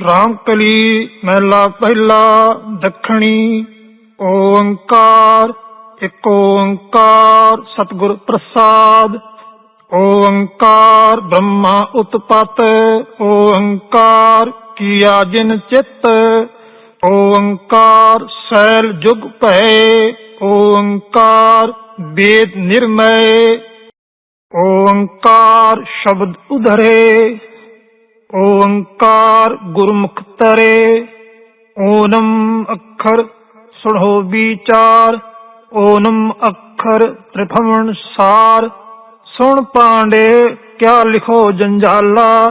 ਰਾਮ ਕਲੀ ਮਹਿਲਾ ਪਹਿਲਾ, ਦੱਖਣੀ ਓੰਕਾਰ, ਇੱਕ ਓੰਕਾਰ ਸਤਿਗੁਰ ਪ੍ਰਸਾਦ, ਓੰਕਾਰ ਬ੍ਰਹਮਾ ਉਤਪਤ, ਓੰਕਾਰ ਕੀਆ ਜਿਨ ਚਿੱਤ, ਓੰਕਾਰ ਸੈਲ ਜੁਗ ਭਏ, ਓੰਕਾਰ ਵੇਦ ਨਿਰਮੈ ਓੰਕਾਰ ਸ਼ਬਦ ਉਧਰੇ। ਓੰਕਾਰ ਗੁਰਮੁਖ ਤਰੇ ਓਨਮ ਅੱਖਰ ਸੁਣੋ ਵਿਚਾਰ, ਓਨਮ ਅੱਖਰ ਤ੍ਰਿਭਵਨ ਸਾਰ। ਸੁਣ ਪਾਂਡੇ, ਕਿਆ ਲਿਖੋ ਜੰਜਾਲਾ?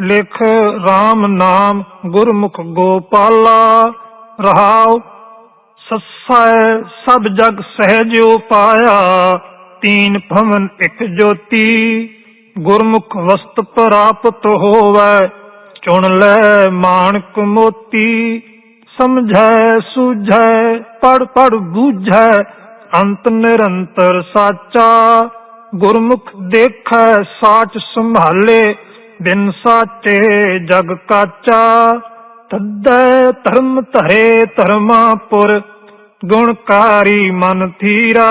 ਲਿਖ RAM ਨਾਮ ਗੁਰਮੁਖ ਗੋਪਾਲਾ। ਰਹਾਉ ਸੱਸੈ ਸਭ ਜਗ ਸਹਿਜਿਓ ਪਾਇਆ ਤੀਨ ਭਵਨ ਇੱਕ ਜੋਤੀ। ਗੁਰਮੁਖ ਵਸਤ ਪ੍ਰਾਪਤ ਹੋਵੈ, ਚੁਣ ਲੈ ਮਾਨਕ ਮੋਤੀ, ਸਮਝੈ, ਸੂਝੈ ਪੜ ਪੜ ਬੂਝੈ, ਅੰਤ ਨਿਰੰਤਰ ਸਾਚਾ। ਗੁਰਮੁਖ ਦੇਖੈ, ਸਾਚ ਸੰਭਾਲੇ, ਬਿਨ ਸਾਚੇ ਜਗ ਕਾਚਾ। ਤੱਦੈ ਧਰਮ ਧਰੇ ਧਰਮਾਪੁਰ ਗੁਣਕਾਰੀ ਮਨ ਥੀਰਾ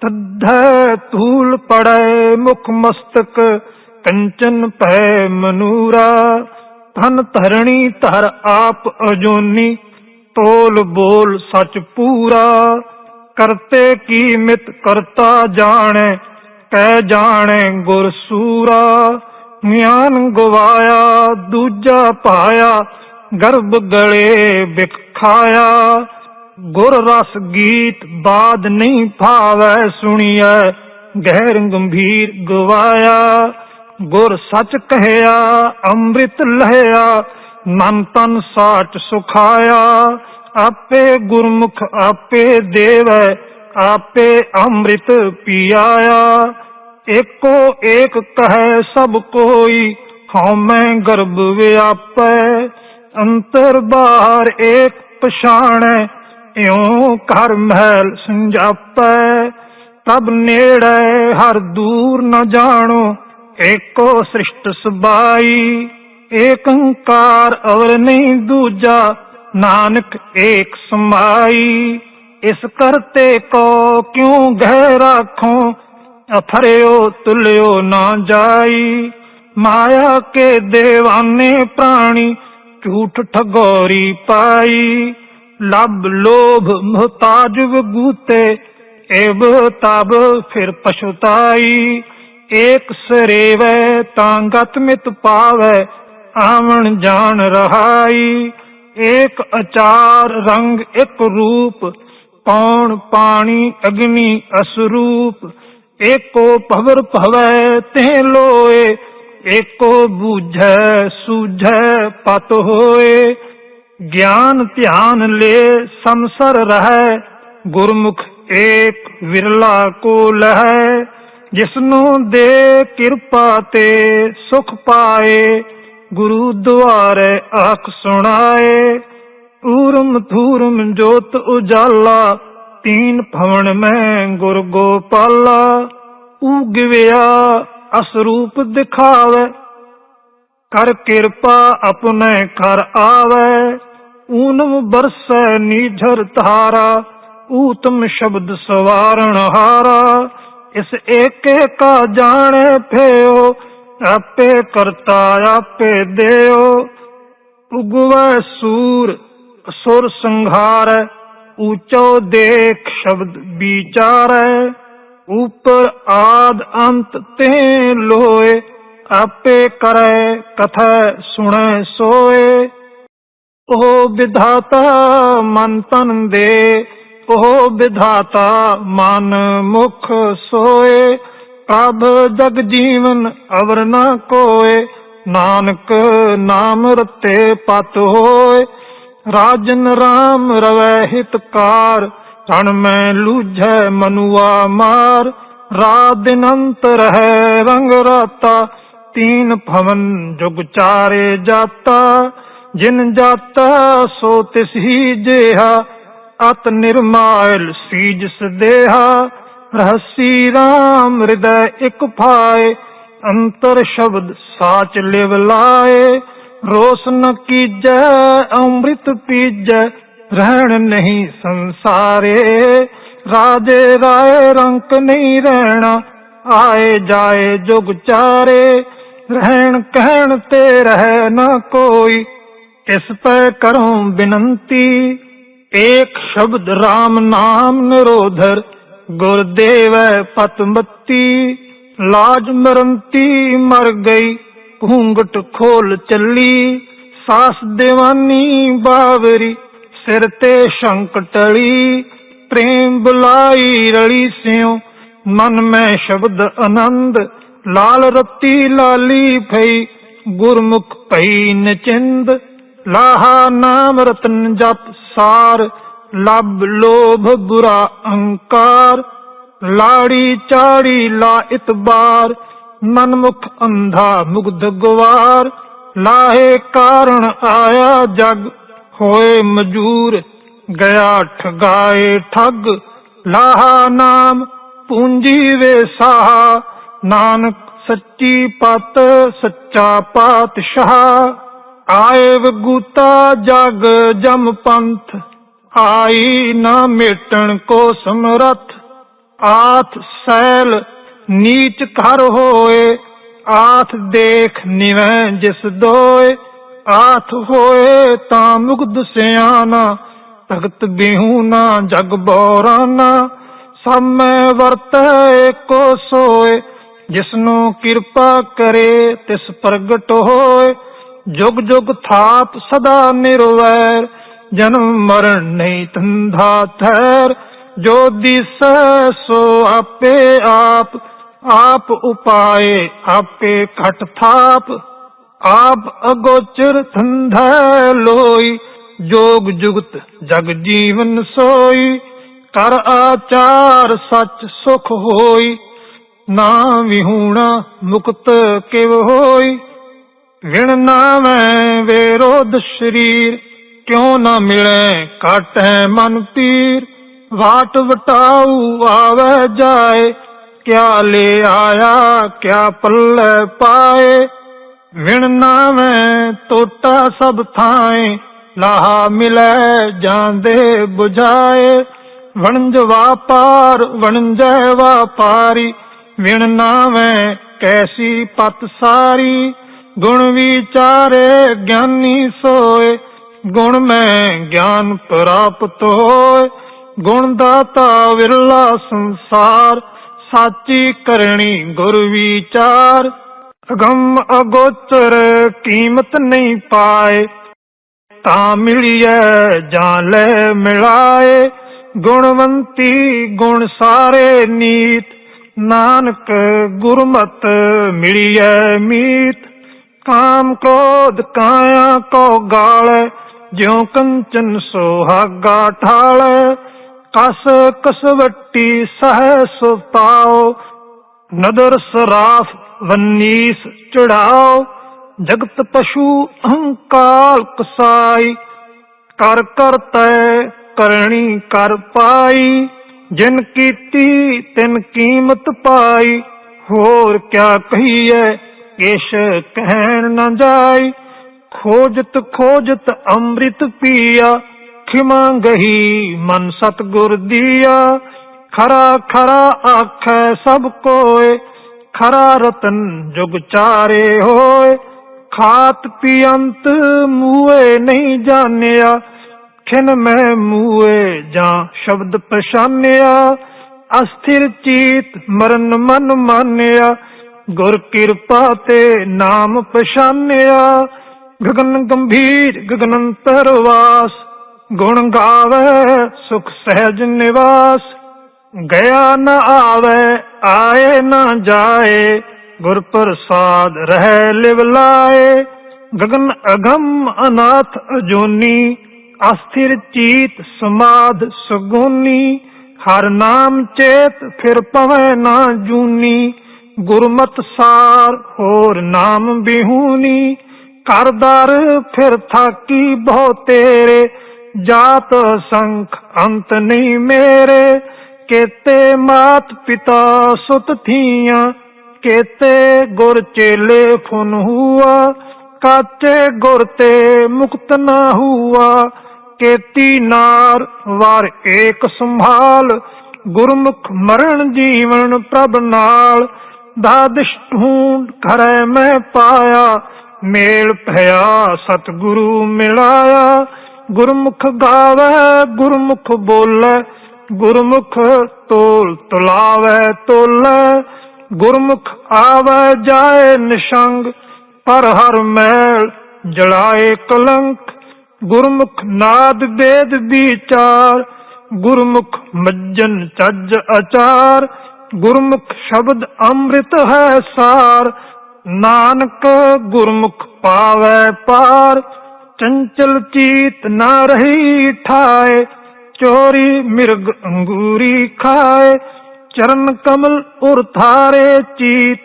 ਤੱਦੈ ਧੂਲ ਪੜੈ ਮੁਖ ਮਸਤਕ, ਕੰਚਨ ਭੈ ਮਨੂਰਾ। ਧਨ ਧਰਣੀ ਧਰ ਆਪ ਅਜੋਨੀ, ਤੋਲ ਬੋਲ ਸਚ ਪੂਰਾ। ਕਰਤੇ ਕੀ ਮਿਤ ਕਰਤਾ ਜਾਣੈ ਕਹਿ ਜਾਣੈ ਗੁਰ ਸੂਰਾ। ਗਿਆਨ ਗਵਾਇਆ, ਦੂਜਾ ਪਾਇਆ, ਗਰਭ ਗਲੇ ਬਿਖ ਗੁਰ ਰਸ ਗੀਤ ਬਾਦ ਨਹੀਂ ਭਾਵੈ ਸੁਣੀਐ, ਗਹਿਰ ਗੰਭੀਰ ਗਵਾਇਆ। ਗੁਰ ਸੱਚ ਕਹਿਆ, ਅੰਮ੍ਰਿਤ ਲਹਿਆ, ਮਨ ਤਨ ਸਾਚ ਸੁਖਾਇਆ। ਆਪੇ ਗੁਰਮੁਖ ਆਪੇ ਦੇਵੈ, ਆਪੇ ਅੰਮ੍ਰਿਤ ਪੀਆਇਆ। ਏਕੋ ਏਕ ਕਹੈ ਸਭ ਕੋਈ, ਹਉਮੈ ਗਰਭ ਵਿਆਪੈ। ਅੰਤਰ ਬਾਹਰ ਏਕ ਪਛਾਣੈ ਇਉ ਘਰ ਮਹਿਲ ਸੰਜਾਪੈ, ਤਬ ਨੇੜੇ ਹਰ ਦੂਰ ਨ ਜਾਣੋ, ਏਕੋ ਸ੍ਰਿਸ਼ਟ ਸਬਾਈ। ਏਕ ਓੰਕਾਰ ਅਵਰ ਨਹੀਂ ਦੂਜਾ, ਨਾਨਕ ਏਕ ਸਮਾਈ। ਇਸ ਕਰਤੇ ਕੋ ਕਿਉ ਗਹਿ ਰਾਖੋ, ਅਥਰਿਓ ਤੁਲਿਓ ਨਾ ਜਾਈ। ਮਾਇਆ ਕੇ ਦੇਵਾਨੇ ਪ੍ਰਾਣੀ, ਝੂਠ ਠਗੋਰੀ ਪਾਈ। ਲਬ ਲੋਭ ਮੁਹਤਾਜ ਗੂਤੇ ਏਬ ਤਬ ਫਿਰ ਪਛਤਾਈ। ਏਕ ਸਰੇਵੈ ਤਾਂ ਗਤ ਮਿਤ ਪਾਵੈ, ਆਵਣ ਜਾਣ ਰਹਾਈ। ਏਕ ਅਚਾਰ ਰੰਗ ਇੱਕ ਰੂਪ, ਪੌਣ ਪਾਣੀ ਅਗਨੀ ਅਸਰੂਪ। ਏਕੋ ਭਵਰ ਭਵੈ ਤੇ ਲੋਏ, ਏਕੋ ਬੂਝੈ ਸੂਝੈ ਪਤ ਹੋਏ। ਗਿਆਨ ਧਿਆਨ ਲੈ ਸੰਸਰ ਰਹੈ, ਗੁਰਮੁਖ ਏਕ ਵਿਰਲਾ ਕੋ ਲਹੈ ਜਿਸਨੂੰ ਦੇ ਕਿਰਪਾ ਤੇ ਸੁਖ ਪਾਏ, ਗੁਰੂ ਦੁਆਰੇ ਆਖ ਸੁਣਾਏ। ਊਰਮ ਥੂਰਮ ਜੋਤ ਉਜਾਲਾ, ਤੀਨ ਭਵਨ ਮੈਂ ਗੁਰ ਗੋਪਾਲਾ। ਉਗਵਿਆ ਅਸਰੂਪ ਦਿਖਾਵੇ ਕਰ ਕਿਰਪਾ ਆਪਣੇ ਘਰ ਆਵੇ, ਊਨਮ ਬਰਸੈ ਨੀਝਰ ਧਾਰਾ, ਊਤਮ ਸ਼ਬਦ ਸਵਾਰਣ ਹਾਰਾ। ਇਸ ਏਕੇ ਕਾ ਜਾਣੇ ਭਿਓ ਆਪੇ ਕਰਤਾ ਆਪੇ ਦੇਓ ਉਗਵੈ ਸੂਰ, ਸੁਰ ਸੰਘਾਰੈ, ਊਚੋ ਦੇਖ ਸ਼ਬਦ ਵਿਚਾਰੈ। ਉਪਰ ਆਦ ਅੰਤ ਤੇ ਲੋਏ ਆਪੇ ਕਰੈ, ਕਥੈ, ਸੁਣੈ, ਸੋਏ। ਉਹ ਵਿਧਾਤਾ ਮਨ ਤਨ ਦੇ, ਉਹ ਵਿਧਾਤਾ ਮਨ ਮੁਖ ਸੋਏ। ਪ੍ਰਭ ਜਗ ਜੀਵਨ ਅਵਰ ਨਾ ਕੋਏ, ਨਾਨਕ ਨਾਮ ਰਤੇ ਪਤ ਹੋਏ। ਰਾਜਨ ਰਾਮ ਰਵੈ ਹਿਤਕਾਰ, ਰਣ ਮੈਂ ਲੂਝੈ ਮਨੁਆ ਮਾਰ। ਰਾਤ ਦਿਨ ਅੰਤਰ ਹੈ ਰੰਗ ਰਾਤਾ ਤੀਨ ਭਵਨ ਜੁਗ ਚਾਰੇ ਜਾਤਾ, ਜਿਨ ਜਾਤਾ ਸੋ ਤਿਸ ਹੀ ਜੇਹਾ, ਅਤ ਨਿਰਮਾਇਲ ਸੀਜ ਸਦੇਹਾ, ਰਹਸੀ RAM ਹਿਰਦੈ ਇਕ ਭਾਏ ਅੰਤਰ ਸ਼ਬਦ ਸਾਚ ਲਿਵ ਲਾਏ, ਰੋਸ ਨ ਕੀਜੈ, ਅੰਮ੍ਰਿਤ ਪੀਜੈ, ਰਹਿਣ ਨਹੀਂ ਸੰਸਾਰੇ, ਰਾਜੇ ਰਾਏ ਰੰਕ ਨਹੀਂ ਰਹਿਣਾ, ਆਏ ਜਾਏ ਜੁਗ ਚਾਰੇ ਰਹਿਣ ਕਹਿਣ ਤੇ ਰਹਿ ਨਾ ਕੋਈ ਕਿਸ ਪੈ ਕਰੂੰ ਬਿਨੰਤੀ। ਏਕ ਸ਼ਬਦ RAM ਨਾਮ ਨਿਰੋਧਰ, ਗੁਰਦੇਵੈ ਪਤਮਤੀ। ਲਾਜ ਮਰੰਤੀ ਮਰ ਗਈ, ਘੂੰਗਟ ਖੋਲ ਚੱਲੀ। ਸਾਸ ਦੇਵਾਨੀ ਬਾਵਰੀ, ਸਿਰ ਤੇ ਸ਼ੰਕਟਲੀ ਪ੍ਰੇਮ ਬੁਲਾਈ ਰਲੀ ਸਿਓ ਮਨ ਮੈਂ ਸ਼ਬਦ ਆਨੰਦ ਲਾਲ ਰਤੀ ਲਾਲੀ ਭਈ ਗੁਰਮੁਖ ਭਈ ਨਚਿੰਦ, ਲਾਹਾ ਨਾਮ ਰਤਨ ਜਪ ਸਾਰ, ਲਬ ਲੋਭ ਬੁਰਾ ਅਹੰਕਾਰ ਲਾੜੀ ਚਾੜੀ ਲਾ ਇਤਬਾਰ ਮਨਮੁਖ ਅੰਧਾ ਮੁਗਧ ਗਵਾਰ, ਲਾਹੇ ਕਾਰਣ ਆਇਆ ਜਗ, ਹੋਏ ਮਜੂਰ, ਗਿਆ ਠਗਾਏ ਠੱਗ, ਲਾਹਾ ਨਾਮ ਪੂੰਜੀ ਵੇ ਸਾਹਾ ਨਾਨਕ ਸੱਚੀ ਪਤ, ਸੱਚਾ ਪਾਤਸ਼ਾਹ, ਆਏ ਵਗੂਤਾ ਜਗ ਜਮ ਪੰਥ, ਆਈ ਨਾ ਮੇਟਣ ਕੋ ਸਮਰਥ, ਆਥ ਸੈਲ ਨੀਚ ਘਰ ਹੋਏ, ਆਥ ਦੇਖ ਨਿਵੈ ਜਿਸ ਦੋਏ, ਆਥ ਹੋਏ ਤਾਂ ਮੁਗਧ ਸਿਆਣਾ, ਭਗਤ ਬਿਹੂ ਨਾ ਜਗ ਬੋਰਾਨਾ ਸਭ ਮੈਂ ਵਰਤੈ ਏਕੋ ਸੋਏ ਜਿਸਨੂੰ ਕਿਰਪਾ ਕਰੇ ਤਿਸ ਪ੍ਰਗਟ ਹੋਏ। ਜੁਗ ਜੁਗ ਥਾਪ ਸਦਾ ਨਿਰਵੈਰ, ਜਨਮ ਮਰਨ ਨਹੀਂ ਤੰਧਾ ਥੈਰ ਜੋ ਦਿਸੈ ਸੋ ਆਪੇ ਆਪ ਆਪ ਉਪਾਏ ਆਪੇ ਘਟ ਥਾਪ। ਆਪ ਅਗੋਚਰ ਥੰਧਾ ਲੋਈ, ਜੋਗ ਜੁਗਤ ਜਗ ਜੀਵਨ ਸੋਈ। ਕਰ ਆਚਾਰ ਸੱਚ ਸੁਖ ਹੋਈ। ਨਾ ਵਿਹੂਣਾ ਮੁਕਤ ਕਿਵ ਹੋਈ। ਵਿਣ ਨਾਵੇਂ ਵੇਰੋਧ ਸ਼ਰੀਰ, ਕਿਉ ਨਾ ਮਿਲੇ ਹੈ ਮਨ ਪੀਰ ਵਾਟ ਵਟਾਉ ਆਵੇ ਜਾਏ, ਕਿਆ ਲੈ ਆਇਆ, ਕਿਆ ਪੱਲੇ ਪਾਏ। ਵਿਣ ਨਾਵੇਂ ਤੋਟਾ ਸਭ ਥਾਏ, ਲਾਹਾ ਮਿਲੈ ਜਾਂਦੇ 부ਝਾਏ ਵਣਜ ਵਾਪਾਰ, ਵਣਜੈ ਵਾਪਾਰੀ ਵਿਣ ਨਾਵੇਂ, ਕੈਸੀ ਪਤ ਸਾਰੀ? ਗੁਣ ਵਿਚਾਰੇ ਗਿਆਨੀ ਸੋਏ, ਗੁਣ ਮੈਂ ਗਿਆਨ ਪ੍ਰਾਪਤ ਹੋਏ। ਗੁਣ ਦਾਤਾ ਵਿਰਲਾ ਸੰਸਾਰ, ਸਾਚੀ ਕਰਨੀ ਗੁਰ ਵਿਚਾਰ। ਅਗੰਮ ਅਗੋਚਰ ਕੀਮਤ ਨਹੀਂ ਪਾਏ, ਤਾਂ ਮਿਲਿਐ ਜਾਂ ਲੈ ਮਿਲਾਏ। ਗੁਣਵੰਤੀ ਗੁਣ ਸਾਰੇ ਨੀਤ ਨਾਨਕ ਗੁਰਮਤ ਮਿਲਿਐ ਮੀਤ, ਕਾਮ ਕ੍ਰੋਧ ਕਾਇਆ ਕੋ ਗਾਲ, ਜਿਉ ਕੰਚਨ ਸੁਹਾਗਾ ਠਾਲ, ਕਸ ਕਸਵੱਟੀ ਸਹਿ ਸੁਤਾਓ ਨਦਰ ਸਰਾਫ ਵੰਨੀਸ ਚੜਾਓ, ਜਗਤ ਪਸ਼ੂ ਅਹੰਕਾਰ ਕਸਾਈ, ਕਰ ਕਰਤੈ ਕਰਣੀ ਕਰ ਪਾਈ। ਜਿਨ ਕੀਤੀ ਤਿਨ ਕੀਮਤ ਪਾਈ, ਹੋਰ ਕਿਆ ਕਹੀਐ, ਕਿਛ ਕਹਿਣ ਨਾ ਜਾਈ। ਖੋਜਤ ਖੋਜਤ ਅੰਮ੍ਰਿਤ ਪੀਆ, ਖਿਮਾ ਗਹੀ ਮਨ ਸਤਗੁਰ ਦੀਆ। ਖਰਾ ਖਰਾ ਆਖੈ ਸਭ ਕੋਏ, ਖਰਾ ਰਤਨ ਜੁਗ ਚਾਰੇ ਹੋਏ। ਖਾਤ ਪੀਅੰਤ ਮੂਏ ਨਹੀਂ ਜਾਣਿਆ ਖਿਨ ਮੈਂ ਮੂਏ ਜਾਂ ਸ਼ਬਦ ਪਛਾਨਿਆ, ਅਸਥਿਰ ਚੀਤ ਮਰਨ ਮਨ ਮਾਨਿਆ, ਗੁਰ ਕਿਰਪਾ ਤੇ ਨਾਮ ਪਛਾਨਿਆ। ਗਗਨ ਗੰਭੀਰ ਗਗਨੰਤਰ ਵਾਸ ਗੁਣ ਗਾਵੇ, ਸੁਖ ਸਹਿਜ ਨਿਵਾਸ। ਗਿਆ ਨਾ ਆਵੇ, ਆਏ ਨਾ ਜਾਏ, ਗੁਰ ਪ੍ਰਸਾਦ ਰਹਿ ਲਿਵ ਲਾਏ। ਗਗਨ ਅਗੰਮ ਅਨਾਥ ਅਜੋਨੀ ਅਸਥਿਰ ਚੀਤ ਸਮਾਧ ਸੁਗੁਨੀ, ਹਰ ਨਾਮ ਚੇਤ ਫਿਰ ਪਵੈ ਨਾ ਜੂਨੀ, ਗੁਰਮਤ ਸਾਰ ਹੋਰ ਨਾਮ ਬਿਹੂਨੀ ਕਰਦਰ ਫਿਰ ਥਾਕੀ ਬਹੁ ਤੇਰੇ, ਜਾਤ ਸੰਖ ਅੰਤ ਨਹੀਂ ਮੇਰੇ, ਕੇਤੇ ਮਾਤ ਪਿਤਾ ਸੁਤ ਥੀਆਂ, ਕੇਤੇ ਗੁਰ ਚੇਲੇ ਫੁਨ ਹੁਆ, ਕਾਚੇ ਗੁਰ ਤੇ ਮੁਕਤ ਨਾ ਹੁਆ ਕੇਤੀ ਨਾਰ, ਵਾਰ ਏਕ ਸੰਭਾਲ। ਗੁਰਮੁਖ ਮਰਨ ਜੀਵਨ ਪ੍ਰਭ ਨਾਲ। ਦਾਦਿਸ਼ ਢੂੰਡ ਘਰੇ ਮੈਂ ਪਾਇਆ। ਮੇਲ ਭਇਆ ਸਤਿਗੁਰੂ ਮਿਲਾਇਆ। ਗੁਰਮੁਖ ਗਾਵੇ, ਗੁਰਮੁਖ ਬੋਲੇ। ਗੁਰਮੁਖ ਤੋਲ ਤੁਲਾਵੇ, ਤੋਲੇ। ਗੁਰਮੁਖ ਆਵੇ, ਜਾਏ ਨਿਸ਼ੰਗ। ਪਰ ਹਰ ਮੈਲ ਜਲਾਏ ਕਲੰਕ। ਗੁਰਮੁਖ ਨਾਦ ਵੇਦ ਵਿਚਾਰ ਗੁਰਮੁਖ ਮੱਜਨ ਚੱਜ ਅਚਾਰ, ਗੁਰਮੁਖ ਸ਼ਬਦ ਅੰਮ੍ਰਿਤ ਹੈ ਸਾਰ, ਨਾਨਕ ਗੁਰਮੁਖ ਪਾਵੈ ਪਾਰ, ਚੰਚਲ ਚੀਤ ਨਾ ਰਹੀ ਠਾਏ, ਚੋਰੀ ਮਿਰਗ ਅੰਗੂਰੀ ਖਾਏ, ਚਰਨ ਕਮਲ ਉਰ ਥਾਰੇ ਚੀਤ,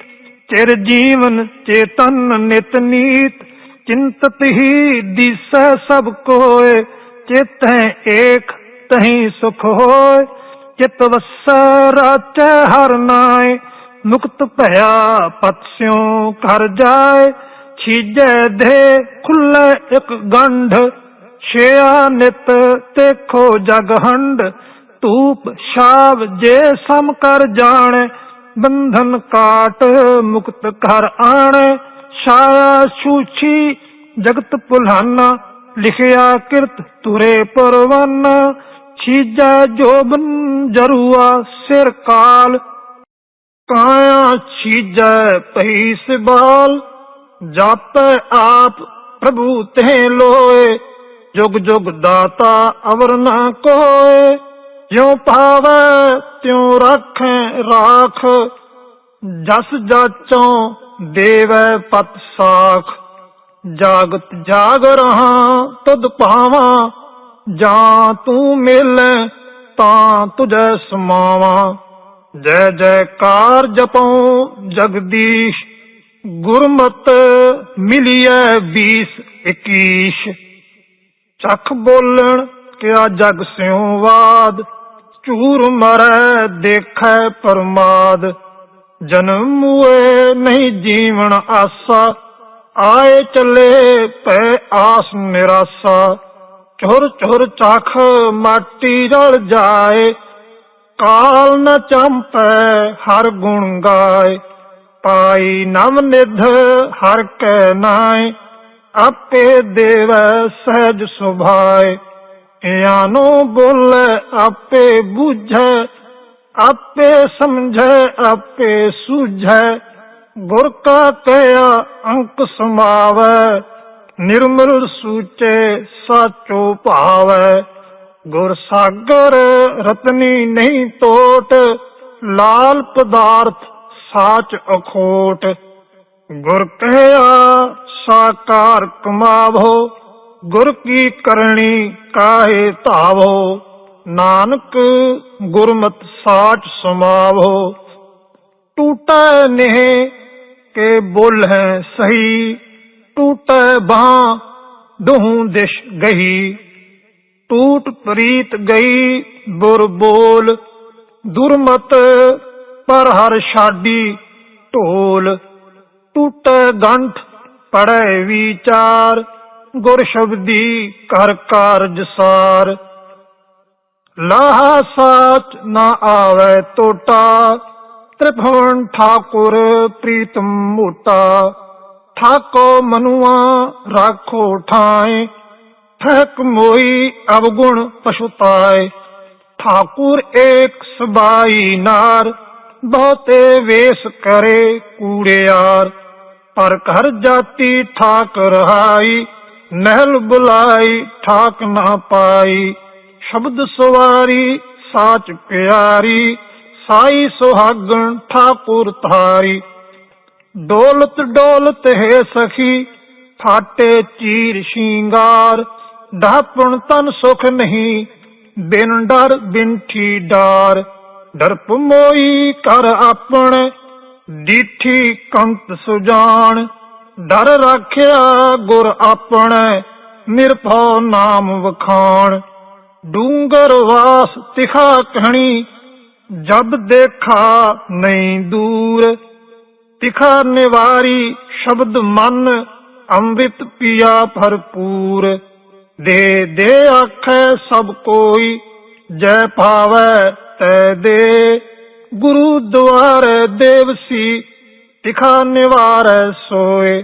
ਚਿਰ ਜੀਵਨ ਚੇਤਨ ਨਿਤ ਨੀਤ ਚਿੰਤਤ ਹੀ ਦਿਸੈ ਸਭ ਕੋਏ ਚਿਤ ਹੈ ਏਕ ਤਹੀਂ ਸੁਖ ਹੋਏ ਚਿਤ ਵਸੈ ਰਾਚੈ ਮੁਕਤ ਭਇਆ ਪਤ ਸਿਉ ਜਾਏ ਛੀਜੈ ਦੇ ਖੁੱਲੇ ਇੱਕ ਗੰਢ, ਛਿਆ ਨਿਤ ਦੇਖੋ ਜਗ ਹੰਡ ਧੂਪ ਛਾਵ ਜੇ ਸਮ ਕਰ ਜਾਣ, ਬੰਧਨ ਕਾਟ ਮੁਕਤ ਕਰ ਆਣੇ। ਛਾਇਆ ਜਗਤ ਭੁਲਾਨਾ ਲਿਖਿਆ ਕਿਰਤ ਤੁਰੇ ਪਰਵਾਨਾ। ਛੀਜਾ ਜੋਬਨ ਜਰੂਆ ਸਿਰ ਕਾਲ। ਕਾਇਆ ਛੀਜੈ ਪਈ ਸਿਬਾਲ। ਜਾਪੈ ਆਪ ਪ੍ਰਭੂ ਤੇ ਲੋਏ। ਜੁਗ ਜੁਗ ਦਾਤਾ ਅਵਰ ਨਾ ਕੋਏ। ਜਿਉ ਪਾਵੈ ਤਿਉ ਰੱਖੈ ਰਾਖ। ਜਸ ਜਾਚੋਂ ਦੇਵੈ ਪਤ ਸਾਖ, ਜਾਗਤ ਜਾਗ ਰਹਾ, ਤੁਧ ਪਾਵਾਂ ਜਾਂ ਤੂੰ ਮਿਲੈ, ਤਾਂ ਤੁਝੈ ਸਮਾਵਾਂ। ਜੈ ਜੈਕਾਰ ਜਪਉ ਜਗਦੀਸ਼, ਗੁਰਮਤ ਮਿਲਿਐ 20 21 ਚੱਖ ਬੋਲਣ ਕਿਆ ਜਗ ਸਿਉ ਬਾਦ ਝੂਰ ਮਰੈ ਦੇਖੈ ਪਰਮਾਦ। ਜਨਮ ਮੁਏ ਨਹੀਂ ਜੀਵਨ ਆਸਾ, ਆਏ ਚੱਲੇ ਪੈ ਆਸ ਨਿਰਾਸਾ। ਚੁਰ ਚੁਰ ਚਖ ਮਾਟੀ ਰਲ ਜਾਏ, ਕਾਲ ਨ ਚੰਪੈ ਹਰ ਗੁਣ ਗਾਏ। ਪਾਈ ਨਵ ਨਿਧ ਹਰ ਕੈ ਨਾਏ, ਆਪੇ ਦੇਵੈ ਸਹਿਜ ਸੁਭਾਏ। ਇਆਨੋ ਬੋਲੇ ਆਪੇ ਬੁਝੈ ਆਪੇ ਸਮਝੈ, ਆਪੇ ਸੂਝੈ ਗੁਰ ਕਾ ਕਹਿਆ ਅੰਕ ਸਮਾਵੈ, ਨਿਰਮਲ ਸੂਚੇ ਸਾਚੋ ਭਾਵੈ। ਗੁਰ ਸਾਗਰ ਰਤਨੀ ਨਹੀਂ ਟੋਟ ਲਾਲ ਪਦਾਰਥ ਸਾਚ ਅਖੋਟ। ਗੁਰ ਕਹਿਆ, ਸਾਕਾਰ ਕਮਾਵੋ, ਗੁਰ ਕੀ ਕਰਨੀ ਕਾਹੇ ਧਾਵੋ। ਨਾਨਕ ਗੁਰਮਤ ਸਾਚ ਸਮਾਵੋ, ਟੂਟੈ ਨਹਿ ਕੇ ਬੋਲ ਹੈ ਸਹੀ, ਟੂਟੈ ਬਾਹ ਦਹੂ ਦਿਸ਼ ਗਈ ਟੂਟ ਪ੍ਰੀਤ ਗਈ ਬੁਰ ਬੋਲ, ਦੁਰਮਤ ਪਰ ਹਰ ਛਾਡੀ ਢੋਲ, ਟੂਟੈ ਗੰਠ ਪੜੈ ਵਿਚਾਰ, ਗੁਰ ਸ਼ਬਦੀ ਕਰ ਕਾਰਜ ਸਾਰ। ਲਾਹਾ ਸਾਚ ਨਾ ਆਵੇ ਟੋਟਾ ਤ੍ਰਿਭਵਨ ਠਾਕੁਰ ਪ੍ਰੀਤਮ ਮੋਟਾ। ਠਾਕੋ ਮਨੁਆ ਰਾਖੋ ਠਾਏ ਠਕ ਮੋਈ ਅਵਗੁਣ ਪਛੁਤਾਏ ਠਾਕੁਰ ਏਕ ਸਬਾਈ ਨਾਰ, ਬਹੁਤੇ ਵੇਸ ਕਰੇ ਕੂੜਿਆਰ ਪਰ ਘਰ ਜਾਤੀ ਠਾਕ ਰਹਾਈ ਨਹਿਲ ਬੁਲਾਈ ਠਾਕ ਨਾ ਪਾਈ। ਸ਼ਬਦ ਸਵਾਰੀ, ਸਾਚ ਪਿਆਰੀ, ਸਾਈ ਸੁਹਾਗਣ ਠਾਕੁਰ ਧਾਰੀ। ਡੋਲਤ ਡੋਲਤ ਹੈ ਸਖੀ, ਫਾਟੇ ਚੀਰ ਸ਼ਿੰਗਾਰ। ਢਾਪਣ ਤਨ ਸੁਖ ਨਹੀਂ, ਬਿਨ ਡਰ ਬਿੰਠੀ ਡਾਰ ਡਰਪ ਮੋਈ ਕਰ ਆਪਣ, ਡੀਠੀ ਕੰਤ ਸੁਜਾਨ ਡਰ ਰੱਖਿਆ ਗੁਰ ਆਪਣ, ਨਿਰਭਉ ਨਾਮ ਵਖਾਣ। ਡੂੰਗਰ ਵਾਸ ਤਿਖਾ ਕਹਣੀ, ਜਬ ਦੇਖਾ ਨਹੀਂ ਦੂਰ। ਤਿਖਾ ਨਿਵਾਰੀ ਸ਼ਬਦ ਮਨ, ਅੰਮ੍ਰਿਤ ਪੀਆ ਭਰਪੂਰ। ਦੇ ਦੇ ਆਖੈ ਸਭ ਕੋਈ, ਜੈ ਭਾਵੈ ਤੈ ਦੇ। ਗੁਰੂ ਦੁਆਰੇ ਦੇਵਸੀ ਤਿਖਾ ਨਿਵਾਰੈ ਸੋਏ।